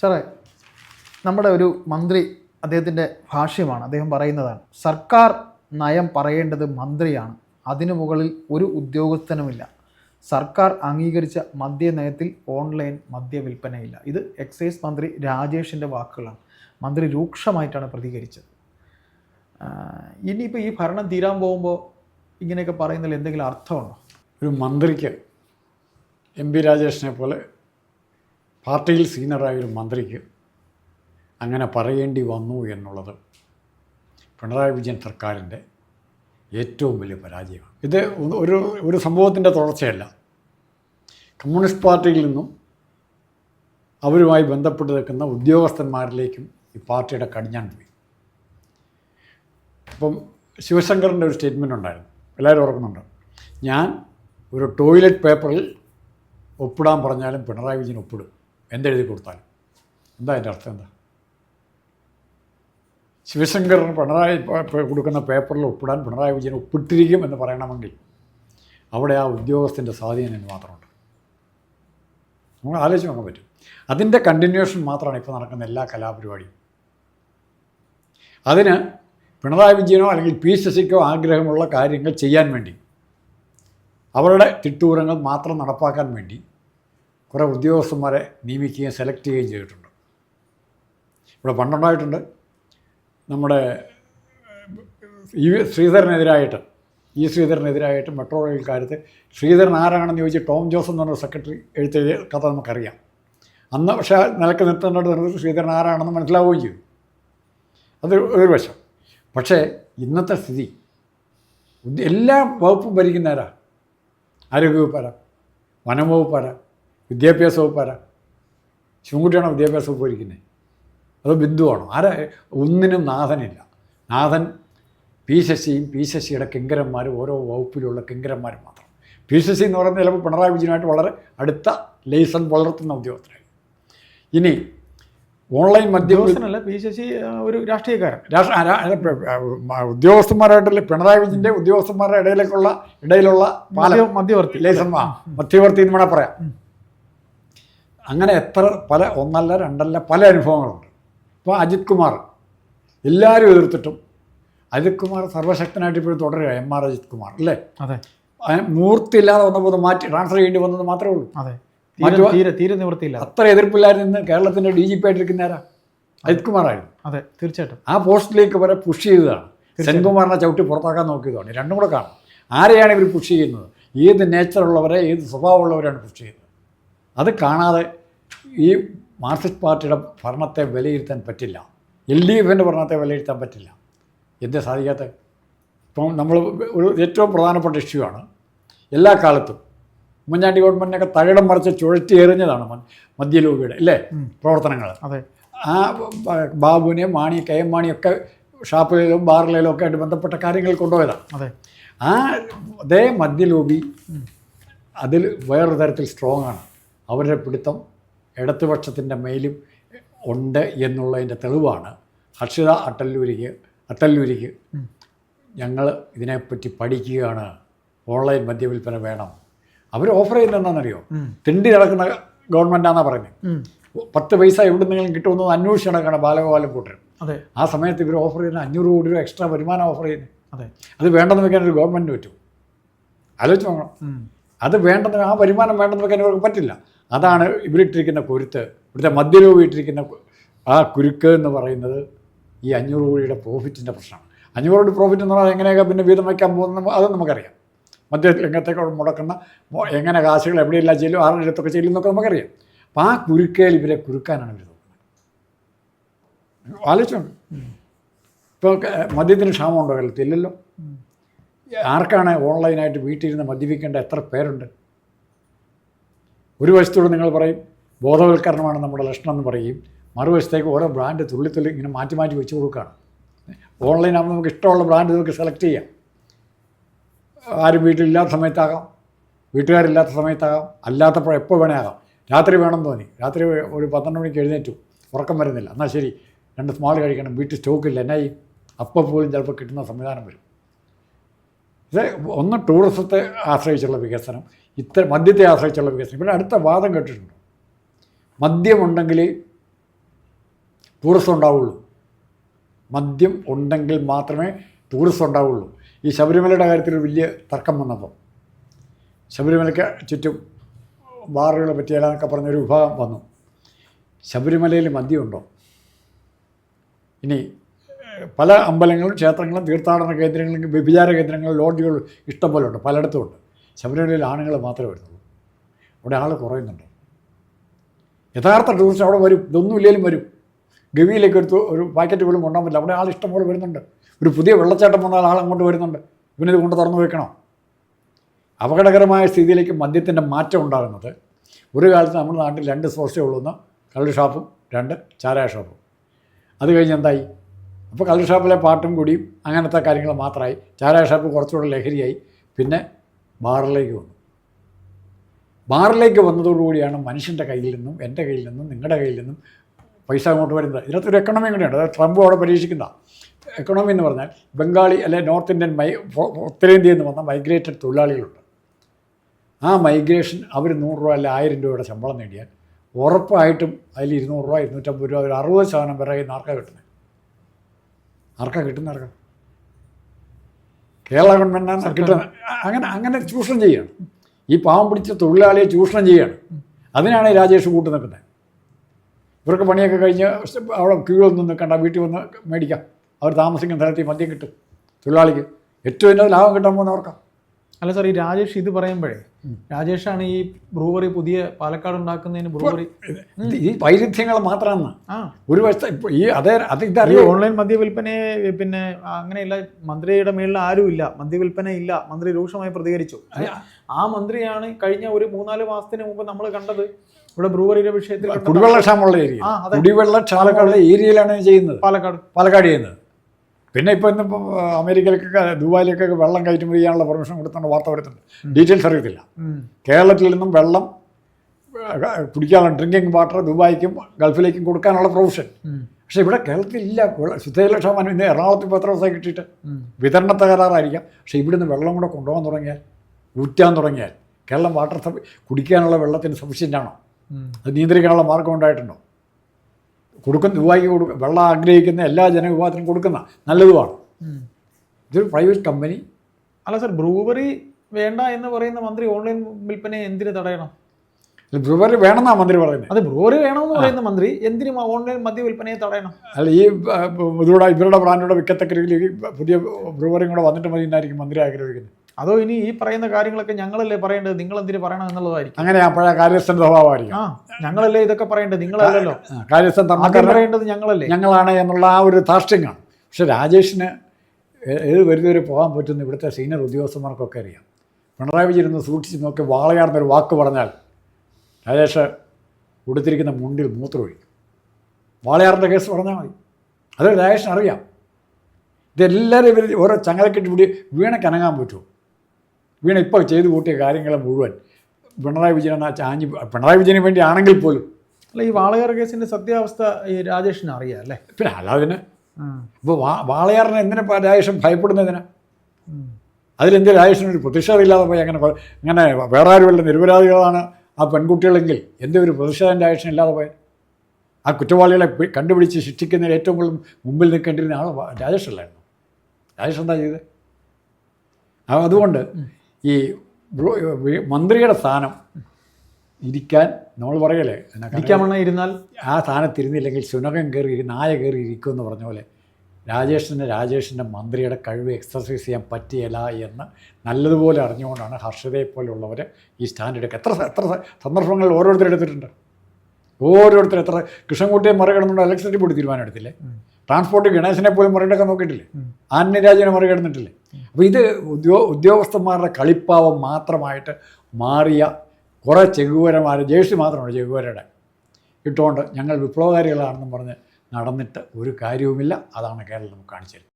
സാറേ നമ്മുടെ ഒരു മന്ത്രി അദ്ദേഹത്തിന്റെ ഭാഷ്യമാണ്. അദ്ദേഹം പറയുന്നതാണ് സർക്കാർ നയം പറയേണ്ടത് മന്ത്രിയാണ്. അതിനു മുകളിൽ ഒരു ഉദ്യോഗസ്ഥനുമില്ല. സർക്കാർ അംഗീകരിച്ച മദ്യനയത്തിൽ ഓൺലൈൻ മദ്യ വിൽപ്പനയില്ല ഇത് എക്സൈസ് മന്ത്രി രാജേഷിന്റെ വാക്കുകളാണ്. മന്ത്രി രൂക്ഷമായിട്ടാണ് പ്രതികരിച്ചത്. ഇനിയിപ്പോൾ ഈ ഭരണം തീരാൻ പോകുമ്പോൾ ഇങ്ങനെയൊക്കെ പറയുന്നതിൽ എന്തെങ്കിലും അർത്ഥമുണ്ടോ? ഒരു മന്ത്രിക്ക് എം പി രാജേഷിനെ പോലെ പാർട്ടിയിൽ സീനിയറായ ഒരു മന്ത്രിക്ക് അങ്ങനെ പറയേണ്ടി വന്നു എന്നുള്ളത് പിണറായി വിജയൻ സർക്കാരിന്റെ ഏറ്റവും വലിയ പരാജയമാണ്. ഇത് ഒരു ഒരു സംഭവത്തിന്റെ തുടർച്ചയല്ല. കമ്മ്യൂണിസ്റ്റ് പാർട്ടിയിൽ നിന്നും അവരുമായി ബന്ധപ്പെട്ട് നിൽക്കുന്ന ഉദ്യോഗസ്ഥന്മാരിലേക്കും ഈ പാർട്ടിയുടെ കടിഞ്ഞാൻ പോയി. ഇപ്പം ശിവശങ്കറിന്റെ ഒരു സ്റ്റേറ്റ്മെന്റ് ഉണ്ടായിരുന്നു. എല്ലാവരും ഓർക്കുന്നുണ്ട്. ഞാൻ ഒരു ടോയ്ലറ്റ് പേപ്പറിൽ ഒപ്പിടാൻ പറഞ്ഞാലും പിണറായി വിജയൻ ഒപ്പിടും. എന്തെഴുതി കൊടുത്താലും? എന്താ അതിന്റെ അർത്ഥം എന്താ? ശിവശങ്കറിന് പിണറായി കൊടുക്കുന്ന പേപ്പറിൽ ഒപ്പിടാൻ പിണറായി വിജയൻ ഒപ്പിട്ടിരിക്കും എന്ന് പറയണമെങ്കിൽ അവിടെ ആ ഉദ്യോഗസ്ഥന്റെ സ്വാധീനം മാത്രമുണ്ട്. നമുക്ക് ആലോചിച്ച് നോക്കാൻ പറ്റും. അതിന്റെ കണ്ടിന്യൂഷൻ മാത്രമാണ് ഇപ്പോൾ നടക്കുന്ന എല്ലാ കലാപരിപാടിയും. അതിന് പിണറായി വിജയനോ അല്ലെങ്കിൽ പി ശശിക്കോ ആഗ്രഹമുള്ള കാര്യങ്ങൾ ചെയ്യാൻ വേണ്ടി അവരുടെ തിട്ടൂരങ്ങൾ മാത്രം നടപ്പാക്കാൻ വേണ്ടി കുറേ ഉദ്യോഗസ്ഥന്മാരെ നിയമിക്കുകയും സെലക്ട് ചെയ്യുകയും ചെയ്തിട്ടുണ്ട്. ഇവിടെ പണ്ടുണ്ടായിട്ടുണ്ട് നമ്മുടെ ഈ ശ്രീധരനെതിരായിട്ട് ഈ ശ്രീധരനെതിരായിട്ട് മെട്രോ റെയിൽ കാര്യത്തിൽ ശ്രീധരൻ ആരാണെന്ന് ചോദിച്ച് ടോം ജോസ് എന്ന് പറഞ്ഞ സെക്രട്ടറി എഴുത്തെഴുതിയ കഥ നമുക്കറിയാം. അന്ന് പക്ഷേ നിലയ്ക്ക് നിർത്തേണ്ടത് നിർത്തി ശ്രീധരൻ ആരാണെന്ന് മനസ്സിലാവുകയും ചെയ്തു. അത് ഒരു വശം. പക്ഷേ ഇന്നത്തെ സ്ഥിതി എല്ലാ വകുപ്പും ഭരിക്കുന്നവരാ ആരോഗ്യവകുപ്പാരാ വനംവകുപ്പാരാ വിദ്യാഭ്യാസ വകുപ്പാരാ? ശിവൻകുട്ടിയാണോ വിദ്യാഭ്യാസ വകുപ്പ് ഇരിക്കുന്നത് അതോ ബിന്ദുവാണോ? ആരാ? ഒന്നിനും നാഥനില്ല. നാഥൻ പി ശശിയും പി ശശിയുടെ കിങ്കരന്മാരും ഓരോ വകുപ്പിലുള്ള കിങ്കരന്മാരും മാത്രം. പി ശശി എന്ന് പറയുന്നത് ചിലപ്പോൾ പിണറായി വിജയനായിട്ട് വളരെ അടുത്ത ലൈസൺ വളർത്തുന്ന ഉദ്യോഗസ്ഥരായി ഇനി ഓൺലൈൻ മദ്യം ഉദ്യോഗസ്ഥനല്ല പി ശശി ഒരു രാഷ്ട്രീയക്കാരൻ. ഉദ്യോഗസ്ഥന്മാരായിട്ടല്ലേ പിണറായി വിജയന്റെ ഉദ്യോഗസ്ഥന്മാരുടെ ഇടയിലേക്കുള്ള ഇടയിലുള്ള മധ്യവർത്തി. ലൈസൺ മധ്യവർത്തി എന്ന് വേണമെങ്കിൽ പറയാം. അങ്ങനെ എത്ര പല ഒന്നല്ല രണ്ടല്ല പല അനുഭവങ്ങളുണ്ട്. ഇപ്പോൾ അജിത് കുമാർ എല്ലാവരും എതിർത്തിട്ടും അജിത് കുമാർ സർവശക്തനായിട്ട് ഇപ്പോഴും തുടരുക എം ആർ അജിത് കുമാർ അല്ലേ? അതെ. മൂർത്തി ഇല്ലാതെ വന്നപ്പോൾ മാറ്റി ട്രാൻസ്ഫർ ചെയ്യേണ്ടി വന്നത് മാത്രമേ ഉള്ളൂ. അതെ. തീരെ തീരെ നിവൃത്തിയില്ല. അത്ര എതിർപ്പില്ലായിരുന്നു ഇന്ന് കേരളത്തിന്റെ ഡി ജി പി ആയിട്ടിരിക്കുന്ന ആരാ? അജിത് കുമാറായിരുന്നു അതെ തീർച്ചയായിട്ടും. ആ പോസ്റ്റിലേക്ക് വരെ പുഷ് ചെയ്തതാണ്. സെൻകുമാറിനെ ചവിട്ടി പുറത്താക്കാൻ നോക്കിയതാണ് രണ്ടും കൂടെ കാണും. ആരെയാണ് ഇവർ പുഷ് ചെയ്യുന്നത്? ഏത് നേച്ചറുള്ളവരെ ഏത് സ്വഭാവമുള്ളവരാണ് പുഷ് ചെയ്യുന്നത്? അത് കാണാതെ ഈ മാർക്സിസ്റ്റ് പാർട്ടിയുടെ ഭരണത്തെ വിലയിരുത്താൻ പറ്റില്ല. എൽ ഡി എഫിന്റെ ഭരണത്തെ വിലയിരുത്താൻ പറ്റില്ല. എന്ത് സാധിക്കാത്ത ഇപ്പം നമ്മൾ ഒരു ഏറ്റവും പ്രധാനപ്പെട്ട ഇഷ്യൂ ആണ്. എല്ലാ കാലത്തും ഉമ്മൻചാണ്ടി ഗവൺമെന്റിനൊക്കെ തകിടം മറിച്ച് ചുഴറ്റി എറിഞ്ഞതാണ് മദ്യലോബിയുടെ അല്ലേ? പ്രവർത്തനങ്ങൾ അതെ. ആ ബാബുവിനെ മാണി കെ എം മാണിയൊക്കെ ഷാപ്പിലും ബാറിലും ഒക്കെ ആയിട്ട് ബന്ധപ്പെട്ട കാര്യങ്ങൾ കൊണ്ടുപോയതാണ്. അതെ. ആ അതേ മദ്യലോബി അതിൽ വേറൊരു തരത്തിൽ സ്ട്രോങ് ആണ്. അവരുടെ പിടുത്തം ഇടതുപക്ഷത്തിന്റെ മേലും ഉണ്ട് എന്നുള്ളതിന്റെ തെളിവാണ്. ഹർഷിത അട്ടല്ലൂരിക്ക് അട്ടല്ലൂരിക്ക് ഞങ്ങൾ ഇതിനെപ്പറ്റി പഠിക്കുകയാണ്. ഓൺലൈൻ മദ്യവിൽപ്പന വേണം. അവർ ഓഫർ ചെയ്യുന്നത് എന്താണെന്നറിയോ തിണ്ടി നടക്കുന്ന ഗവൺമെന്റാണെന്നാണ് പറയുന്നത്. പത്ത് പൈസ എവിടെ നിന്നെങ്കിലും കിട്ടുമെന്ന് അന്വേഷിച്ച് നടക്കണം ബാലഗോപാലം കൂട്ടർ. അതെ. ആ സമയത്ത് ഇവർ ഓഫർ ചെയ്യുന്ന അഞ്ഞൂറ് കോടി രൂപ എക്സ്ട്രാ വരുമാനം ഓഫർ ചെയ്യുന്നത്. അതെ. വേണ്ടെന്ന് വെക്കാൻ ഒരു ഗവൺമെന്റ് പറ്റും ആലോചിച്ച് നോക്കണം. അത് വേണ്ടെന്ന് ആ വരുമാനം വേണ്ടെന്ന് വെക്കാൻ ഇവർക്ക് പറ്റില്ല. അതാണ് ഇവരിട്ടിരിക്കുന്ന കുരുത്ത്. ഇവിടുത്തെ മദ്യരൂപ ഇട്ടിരിക്കുന്ന ആ കുരുക്ക് എന്ന് പറയുന്നത് ഈ അഞ്ഞൂറ് കോടിയുടെ പ്രോഫിറ്റിന്റെ പ്രശ്നമാണ്. അഞ്ഞൂറ് കോടി പ്രോഫിറ്റ് എന്ന് പറഞ്ഞാൽ എങ്ങനെയൊക്കെ പിന്നെ വീതം വയ്ക്കാൻ പോകുന്ന അത് നമുക്കറിയാം. മദ്യ രംഗത്തേക്കോട് മുടക്കുന്ന എങ്ങനെ കാശുകൾ എവിടെയെല്ലാം ചെല്ലും ആരുടെ അടുത്തൊക്കെ ചെല്ലും എന്നൊക്കെ നമുക്കറിയാം. അപ്പോൾ ആ കുരുക്കയിൽ ഇവരെ കുരുക്കാനാണ് ഇവർ നോക്കുന്നത്. ആലോചിച്ചുണ്ട് ഇപ്പോൾ മദ്യത്തിന് ക്ഷാമമുണ്ടോ കേരളത്തിൽ? ഇല്ലല്ലോ. ആർക്കാണ് ഓൺലൈനായിട്ട് വീട്ടിലിരുന്ന് മദ്യപിക്കേണ്ട എത്ര പേരുണ്ട്? ഒരു വശത്തോട് നിങ്ങൾ പറയും ബോധവൽക്കരണമാണ് നമ്മുടെ ലക്ഷണം എന്ന് പറയും. മറുവശത്തേക്ക് ഓരോ ബ്രാൻഡ് തുള്ളി തുള്ളി ഇങ്ങനെ മാറ്റി മാറ്റി വെച്ച് കൊടുക്കുകയാണ്. ഓൺലൈൻ ആകുമ്പോൾ നമുക്ക് ഇഷ്ടമുള്ള ബ്രാൻഡ് നമുക്ക് സെലക്ട് ചെയ്യാം. ആരും വീട്ടിലില്ലാത്ത സമയത്താകാം. വീട്ടുകാരില്ലാത്ത സമയത്താകാം. അല്ലാത്തപ്പോൾ എപ്പോൾ വേണേ രാത്രി വേണം തോന്നി. രാത്രി ഒരു പന്ത്രണ്ട് മണിക്ക് എഴുന്നേറ്റു. ഉറക്കം വരുന്നില്ല. എന്നാൽ ശരി രണ്ട് സ്മാൾ കഴിക്കണം. വീട്ടിൽ സ്റ്റോക്കില്ല. എന്നായി? അപ്പോൾ പോലും ചിലപ്പോൾ കിട്ടുന്ന സംവിധാനം വരും. ഇത് ഒന്ന് ടൂറിസത്തെ ആശ്രയിച്ചുള്ള വികസനം ഇത്ര മദ്യത്തെ ആശ്രയിച്ചുള്ള വികസനം. പിന്നെ അടുത്ത വാദം കേട്ടിട്ടുണ്ട്. മദ്യമുണ്ടെങ്കിൽ ടൂറിസം ഉണ്ടാവുള്ളൂ. മദ്യം ഉണ്ടെങ്കിൽ മാത്രമേ ടൂറിസം ഉണ്ടാവുള്ളൂ. ഈ ശബരിമലയുടെ കാര്യത്തിൽ വലിയ തർക്കം വന്നപ്പോൾ ശബരിമലയ്ക്ക് ചുറ്റും ബാറുകളെ പറ്റിയാലൊക്കെ പറഞ്ഞൊരു വിഭാഗം വന്നു. ശബരിമലയിൽ മദ്യമുണ്ടോ? ഇനി പല അമ്പലങ്ങളും ക്ഷേത്രങ്ങളും തീർത്ഥാടന കേന്ദ്രങ്ങളും വ്യഭിചാര കേന്ദ്രങ്ങളും ലോഡ്ജുകളും ഇഷ്ടംപോലെ ഉണ്ട് പലയിടത്തും ഉണ്ട് ശബരിമലയിൽ ആണുങ്ങൾ മാത്രമേ വരുന്നുള്ളൂ. അവിടെ ആൾ കുറയുന്നുണ്ട്. യഥാർത്ഥ ടൂറിസ്റ്റ് അവിടെ വരും. ഇതൊന്നും ഇല്ലെങ്കിലും വരും. ഗവിയിലേക്ക് ഒരു ഒരു പാക്കറ്റ് പോലും കൊണ്ടാൻ പറ്റില്ല. അവിടെ ആൾ ഇഷ്ടംപോലെ വരുന്നുണ്ട്. ഒരു പുതിയ വെള്ളച്ചാട്ടം വന്നാൽ ആൾ അങ്ങോട്ട് വരുന്നുണ്ട്. ഇവനിത് കൊണ്ട് തുറന്നു വെക്കണോ? അപകടകരമായ സ്ഥിതിയിലേക്ക് മദ്യത്തിന്റെ മാറ്റം ഉണ്ടാകുന്നത് ഒരു കാലത്ത് നമ്മുടെ നാട്ടിൽ രണ്ട് സോഴ്സേ ഉള്ളൂ. ഒന്ന് കള്ള് ഷാപ്പും രണ്ട് ചാരായ ഷാപ്പും. അത് കഴിഞ്ഞ് എന്തായി? അപ്പോൾ കള്ള് ഷാപ്പിലെ പാട്ടും കൂടിയും അങ്ങനത്തെ കാര്യങ്ങൾ മാത്രമായി. ചാരായ ഷാപ്പ് കുറച്ചുകൂടെ ലഹരിയായി. പിന്നെ ബാറിലേക്ക് വന്നു. ബാറിലേക്ക് വന്നതോടുകൂടിയാണ് മനുഷ്യന്റെ കയ്യിൽ നിന്നും എന്റെ കയ്യിൽ നിന്നും നിങ്ങളുടെ കയ്യിൽ നിന്നും പൈസ അങ്ങോട്ട് വരുന്നത്. ഇതിനകത്തൊരു എക്കണോമി കൂടെയുണ്ട്. അതായത് ട്രംപ് അവിടെ പരീക്ഷിക്കുന്ന എക്കണോമി എന്ന് പറഞ്ഞാൽ ബംഗാളി അല്ലെ നോർത്ത് ഇന്ത്യൻ മൈ ഉത്തരേന്ത്യയിൽ നിന്ന് വന്ന മൈഗ്രേറ്റഡ് തൊഴിലാളികളുണ്ട്. ആ മൈഗ്രേഷൻ അവർ നൂറ് രൂപ അല്ലെ ആയിരം രൂപയുടെ ശമ്പളം നേടിയാൽ ഉറപ്പായിട്ടും അതിൽ ഇരുന്നൂറ് രൂപ ഇരുന്നൂറ്റമ്പത് രൂപ ഒരു അറുപത് ശതമാനം പേരായി നിന്ന് കിട്ടുന്നത്. ആർക്കാ കിട്ടുന്ന ആർക്കാ? കേരള ഗവൺമെന്റാണ് കിട്ടുന്നത്? അങ്ങനെ അങ്ങനെ ചൂഷണം ചെയ്യാണ്. ഈ പാവം പിടിച്ച തൊഴിലാളിയെ ചൂഷണം ചെയ്യാണ്. അതിനാണ് രാജേഷ് കൂട്ടു നിൽക്കുന്നത്. ഇവർക്ക് പണിയൊക്കെ കഴിഞ്ഞ് അവിടെ ക്യൂവിൽ നിൽക്കണ്ട വീട്ടിൽ വന്ന് മേടിക്കാം. അവർ താമസിക്കുന്ന സ്ഥലത്ത് മദ്യം കിട്ടും. തൊഴിലാളിക്ക്. ഏറ്റവും എന്റെ ലാഭം കിട്ടാൻ പോകുന്നവർക്കാണ് അല്ല സാർ ഈ രാജേഷ് ഇത് പറയുമ്പോഴേ രാജേഷാണ് ഈ ബ്രൂവറി പുതിയ പാലക്കാട് ഉണ്ടാക്കുന്നതിന് ബ്രൂവറി ഈ വൈരുദ്ധ്യങ്ങൾ മാത്രമാണ്. ഒരു വശത്ത് ഈ അതേ അത് ഇതറിയോ? ഓൺലൈൻ മദ്യവില്പനയെ പിന്നെ അങ്ങനെയില്ല മന്ത്രിയുടെ മേളിൽ ആരുമില്ല മദ്യവില്പന ഇല്ല മന്ത്രി രൂക്ഷമായി പ്രതികരിച്ചു. ആ മന്ത്രിയാണ് കഴിഞ്ഞ ഒരു മൂന്നാൽ മാസത്തിന് മുമ്പ് നമ്മൾ കണ്ടത്. ഇവിടെ ബ്രൂവറിയുടെ വിഷയത്തിൽ കുടിവെള്ള ക്ഷാമമുള്ള ഏരിയ. കുടിവെള്ള ക്ഷാമമുള്ള ഏരിയയിലാണ് ചെയ്യുന്നത്. പാലക്കാട്. പാലക്കാട് ചെയ്യുന്നത്. പിന്നെ ഇപ്പോൾ ഇന്ന് അമേരിക്കയിലേക്കൊക്കെ ദുബായിലേക്കൊക്കെ വെള്ളം കയറ്റുമതി ചെയ്യാനുള്ള പെർമിഷൻ കൊടുത്തുകൊണ്ട് വാർത്ത വരുത്തുന്നുണ്ട് ഡീറ്റെയിൽസ് അറിയത്തില്ല. കേരളത്തിൽ നിന്നും വെള്ളം കുടിക്കാനുള്ള ഡ്രിങ്കിങ് വാട്ടർ ദുബായിക്കും ഗൾഫിലേക്കും കൊടുക്കാനുള്ള പ്രൊവിഷൻ. പക്ഷേ ഇവിടെ കേരളത്തിൽ ഇല്ല. വെള്ള- ശുദ്ധജല ക്ഷാമം ഇന്ന് എറണാകുളത്ത് ഇപ്പോൾ എത്ര ദിവസമായി കിട്ടിയിട്ട്? വിതരണ തകരാറായിരിക്കാം. പക്ഷേ ഇവിടുന്ന് വെള്ളം കൂടെ കൊണ്ടുപോകാൻ തുടങ്ങിയാൽ ഊറ്റാൻ തുടങ്ങിയാൽ കേരളം വാട്ടർ കുടിക്കാനുള്ള വെള്ളത്തിന് സഫീഷ്യന്റ് ആണോ. അത് നിയന്ത്രിക്കാനുള്ള മാർഗം ഉണ്ടായിട്ടുണ്ടോ? കൊടുക്കുന്ന ദുബായിക്ക് കൊടുക്കുക വെള്ളം ആഗ്രഹിക്കുന്ന എല്ലാ ജനവിഭാഗത്തിനും കൊടുക്കുന്ന നല്ലതുമാണ്. ഇതൊരു പ്രൈവറ്റ് കമ്പനി അല്ല സാർ ബ്രൂവറി വേണ്ട എന്ന് പറയുന്ന മന്ത്രി ഓൺലൈൻ വിൽപ്പനയെ എന്തിന് തടയണം? ബ്രൂവറി വേണമെന്നാണ് മന്ത്രി പറയുന്നത് അത് ബ്രൂവറി വേണമെന്ന് പറയുന്ന മന്ത്രി എന്തിനും ഓൺലൈൻ മദ്യ വിൽപ്പനയെ തടയണം? അല്ല ഈ ആ, ഇവരുടെ ബ്രാൻഡുടെ വിക്കത്തക്ക രീതിയിൽ പുതിയ ബ്രൂവറിയും കൂടെ വന്നിട്ട് മതി എന്നായിരിക്കും മന്ത്രി ആഗ്രഹിക്കുന്നത്. അതോ ഇനി ഈ പറയുന്ന കാര്യങ്ങളൊക്കെ ഞങ്ങളല്ലേ പറയേണ്ടത്? നിങ്ങൾ എന്തിന് പറയണം എന്നുള്ളതായിരിക്കും. അങ്ങനെ പഴയ കാര്യസ്ഥന്റെ സ്വഭാവമായിരിക്കും. ആ ഞങ്ങളല്ലേ ഇതൊക്കെ പറയേണ്ടത്? നിങ്ങളല്ലല്ലോ. ആ, കാര്യസ്ഥൻ പറയേണ്ടത് ഞങ്ങളല്ലേ? ഞങ്ങളാണ് എന്നുള്ള ആ ഒരു ധാർഷ്ട്യമാണ് പക്ഷെ രാജേഷിന് ഏത് പരിധി വരെ പോകാൻ പറ്റുന്ന ഇവിടുത്തെ സീനിയർ ഉദ്യോഗസ്ഥന്മാർക്കൊക്കെ അറിയാം. പിണറായി വിജയൻ ഒന്ന് സൂക്ഷിച്ച് നോക്കി വാളയാർന്നൊരു വാക്ക് പറഞ്ഞാൽ രാജേഷ് ഉടുത്തിരിക്കുന്ന മുണ്ടിൽ മൂത്രമൊഴിക്കും. വാളയാറിന്റെ കേസ് പറഞ്ഞാൽ മതി. അത് രാജേഷിന് അറിയാം. ഇതെല്ലാവരും ഇവർ ഓരോ ചങ്ങലക്കെട്ടി പിടി വീണക്കനങ്ങാൻ പറ്റുമോ? വീണ ഇപ്പോൾ ചെയ്തു കൂട്ടിയ കാര്യങ്ങൾ മുഴുവൻ പിണറായി വിജയൻ ആ ചാഞ്ഞ് പിണറായി വിജയന് വേണ്ടി ആണെങ്കിൽ പോലും അല്ല ഈ വാളയാർ കേസിന്റെ സത്യാവസ്ഥ ഈ രാജേഷിന് അറിയാം അല്ലേ? പിന്നെ അല്ലാതിന്? ഇപ്പോൾ വാ വാളയാറിനെ എന്തിനാ രാജേഷൻ ഭയപ്പെടുന്നതിന്? അതിലെന്ത് രാജേഷിനൊരു പ്രതിഷേധമില്ലാതെ പോയി അങ്ങനെ അങ്ങനെ വേറെ ആരുമല്ല നിരപരാധികളാണ് ആ പെൺകുട്ടികളെങ്കിൽ എന്തേ ഒരു പ്രതിഷേധം രാജേഷൻ ഇല്ലാതെ പോയത്? ആ കുറ്റവാളികളെ കണ്ടുപിടിച്ച് ശിക്ഷിക്കുന്നതിന് ഏറ്റവും കൂടുതൽ മുമ്പിൽ നിൽക്കേണ്ടിരുന്ന ആൾ രാജേഷല്ലായിരുന്നു? രാജേഷ് എന്താ ചെയ്തത്? അതുകൊണ്ട് ഈ മന്ത്രിയുടെ സ്ഥാനം ഇരിക്കാൻ നമ്മൾ പറയല്ലേ? ഇരിക്കാമെന്ന് ഇരുന്നാൽ? ആ സ്ഥാനത്തിരുന്നില്ലെങ്കിൽ ശുനകം കയറി നായ കയറി ഇരിക്കും എന്ന് പറഞ്ഞ പോലെ രാജേഷിന് രാജേഷിന്റെ മന്ത്രിയുടെ കഴിവ് എക്സസൈസ് ചെയ്യാൻ പറ്റിയല്ല എന്ന് നല്ലതുപോലെ അറിഞ്ഞുകൊണ്ടാണ് ഹർഷതയെ പോലുള്ളവർ ഈ സ്റ്റാൻഡ് എടുക്കുക എത്ര എത്ര സന്ദർഭങ്ങൾ സന്ദർഭങ്ങളിൽ ഓരോരുത്തർ എടുത്തിട്ടുണ്ട്. ഓരോരുത്തർ എത്ര കൃഷ്ണൻകുട്ടിയെ മറികടന്നുകൊണ്ട് ഇലക്ട്രിസിറ്റി ബോർഡ് തീരുമാനം എടുത്തില്ലേ ട്രാൻസ്പോർട്ട് ഗണേശനെ പോലും മറികടക്കാൻ നോക്കിയിട്ടില്ലേ? ആന്യരാജനെ മറികടന്നിട്ടില്ലേ? അപ്പോൾ ഇത് ഉദ്യോ ഉദ്യോഗസ്ഥന്മാരുടെ കളിപ്പാവം മാത്രമായിട്ട് മാറിയ കുറേ ചെകുവരമാർ ജേഴ്സി മാത്രമാണ് ചെകുവരയുടെ. ഇട്ടുകൊണ്ട് ഞങ്ങൾ വിപ്ലവകാരികളാണെന്നും പറഞ്ഞ് നടന്നിട്ട് ഒരു കാര്യവുമില്ല. അതാണ് കേരളം നമുക്ക് കാണിച്ചത്